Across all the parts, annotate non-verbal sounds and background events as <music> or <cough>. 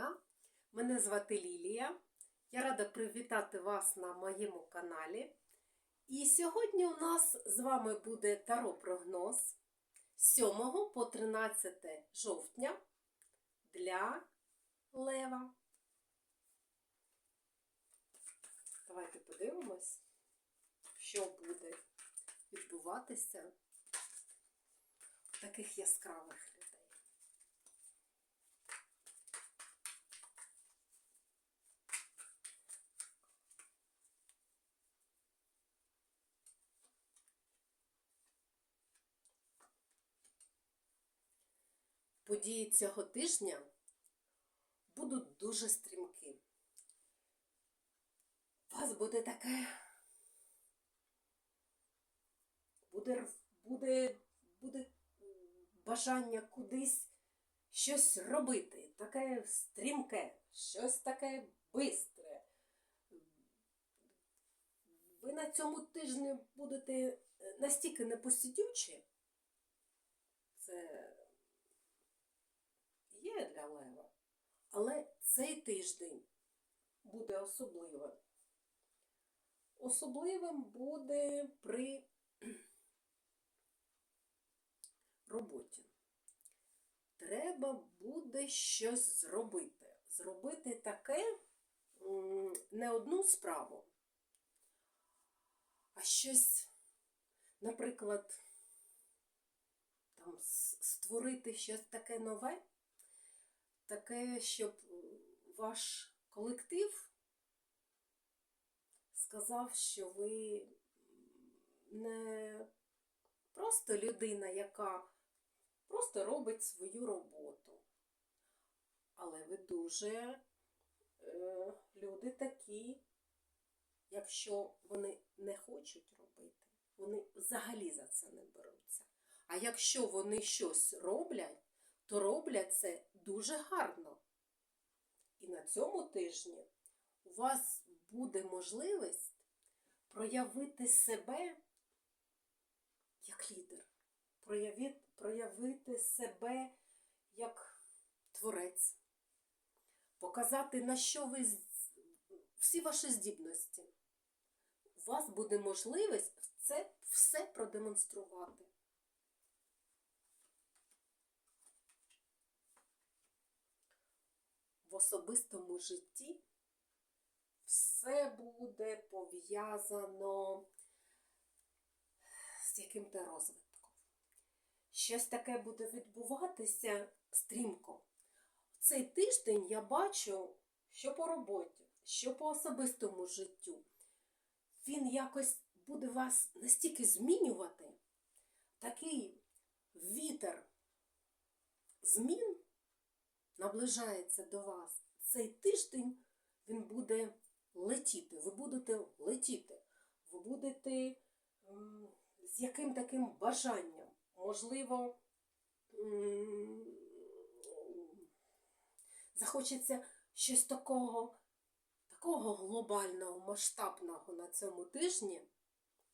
дня! Мене звати Лілія. Я рада привітати вас на моєму каналі. І сьогодні у нас з вами буде таро-прогноз 7 по 13 жовтня для Лева. Давайте подивимось, що буде відбуватися в таких яскравих Події цього тижня будуть дуже стрімкі. У вас буде таке. Буде, буде, буде бажання кудись щось робити, таке стрімке, щось таке бистре. Ви на цьому тижні будете настільки непосидючі, це є для Лева. Але цей тиждень буде особливим. Особливим буде при роботі. Треба буде щось зробити. Зробити таке не одну справу, а щось, наприклад, там, створити щось таке нове, таке, щоб ваш колектив сказав, що ви не просто людина, яка просто робить свою роботу. Але ви дуже е, люди такі, якщо вони не хочуть робити, вони взагалі за це не беруться. А якщо вони щось роблять, то роблять це дуже гарно. І на цьому тижні у вас буде можливість проявити себе як лідер, проявити, проявити себе як творець, показати, на що ви всі ваші здібності. У вас буде можливість це все продемонструвати. В особистому житті все буде пов'язано з яким-то розвитком. Щось таке буде відбуватися стрімко. Цей тиждень я бачу, що по роботі, що по особистому життю. Він якось буде вас настільки змінювати, такий вітер змін наближається до вас. Цей тиждень він буде летіти. Ви будете летіти. Ви будете з яким таким бажанням. Можливо, захочеться щось такого, такого глобального, масштабного на цьому тижні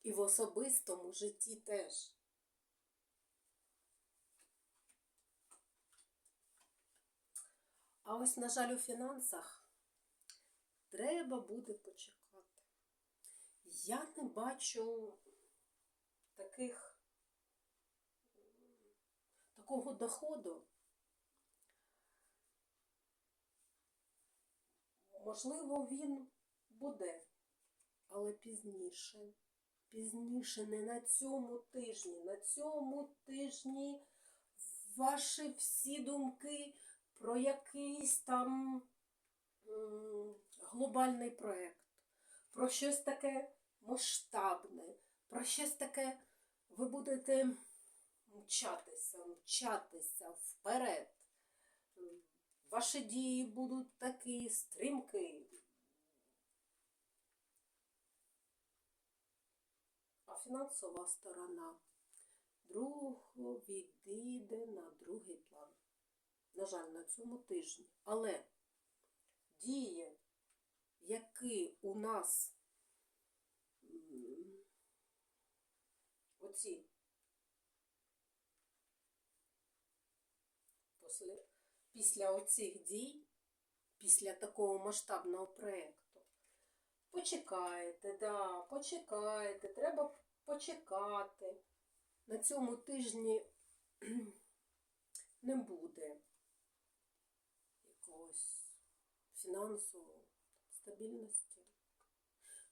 і в особистому житті теж. А ось, на жаль, у фінансах треба буде почекати. Я не бачу таких, такого доходу. Можливо, він буде, але пізніше. Пізніше, не на цьому тижні. На цьому тижні ваші всі думки про якийсь там глобальний проєкт, про щось таке масштабне, про щось таке ви будете мчатися, мчатися вперед. Ваші дії будуть такі стрімкі. А фінансова сторона другого відійде на другий план. На жаль, на цьому тижні. Але дії, які у нас оці після, оцих дій після такого масштабного проєкту. Почекаєте, да, почекаєте, треба почекати. На цьому тижні <clears throat> не буде якогось фінансової стабільності.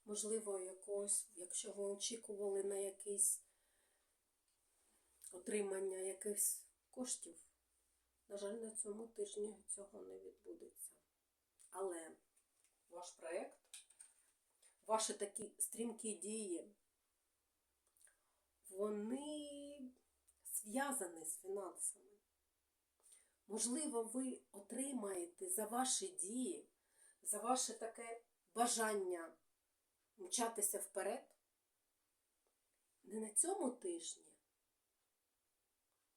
Можливо, якогось, якщо ви очікували на якийсь отримання якихось коштів, на жаль, на цьому тижні цього не відбудеться. Але ваш проєкт, ваші такі стрімкі дії, вони зв'язані з фінансами. Можливо, ви отримаєте за ваші дії, за ваше таке бажання мчатися вперед. Не на цьому тижні,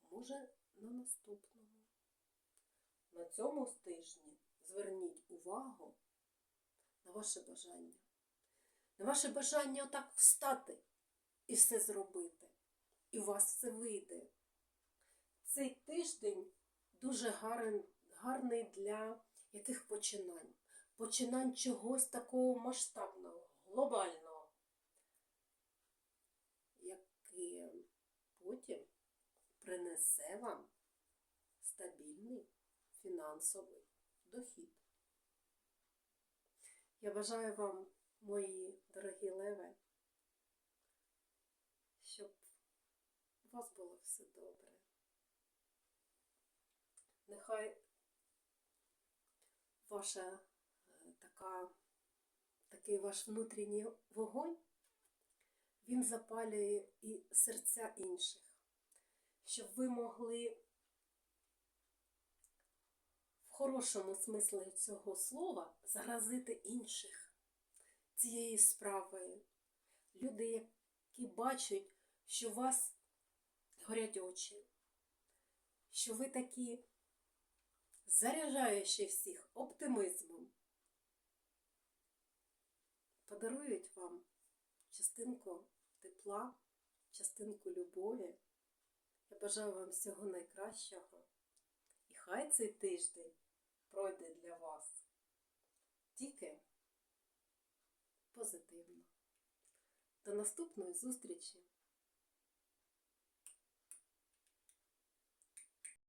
може на наступному. На цьому тижні зверніть увагу на ваше бажання. На ваше бажання отак встати і все зробити. І у вас все вийде. Цей тиждень дуже гарний, гарний для яких починань? Починань чогось такого масштабного, глобального, яке потім принесе вам стабільний фінансовий дохід. Я бажаю вам, мої дорогі леви, щоб у вас було все добре. Нехай ваша е, така, такий ваш внутрішній вогонь, він запалює і серця інших, щоб ви могли в хорошому смислі цього слова заразити інших цією справою. Люди, які бачать, що у вас горять очі, що ви такі заряджаючи всіх оптимізмом, подарують вам частинку тепла, частинку любові. Я бажаю вам всього найкращого. І хай цей тиждень пройде для вас тільки позитивно. До наступної зустрічі!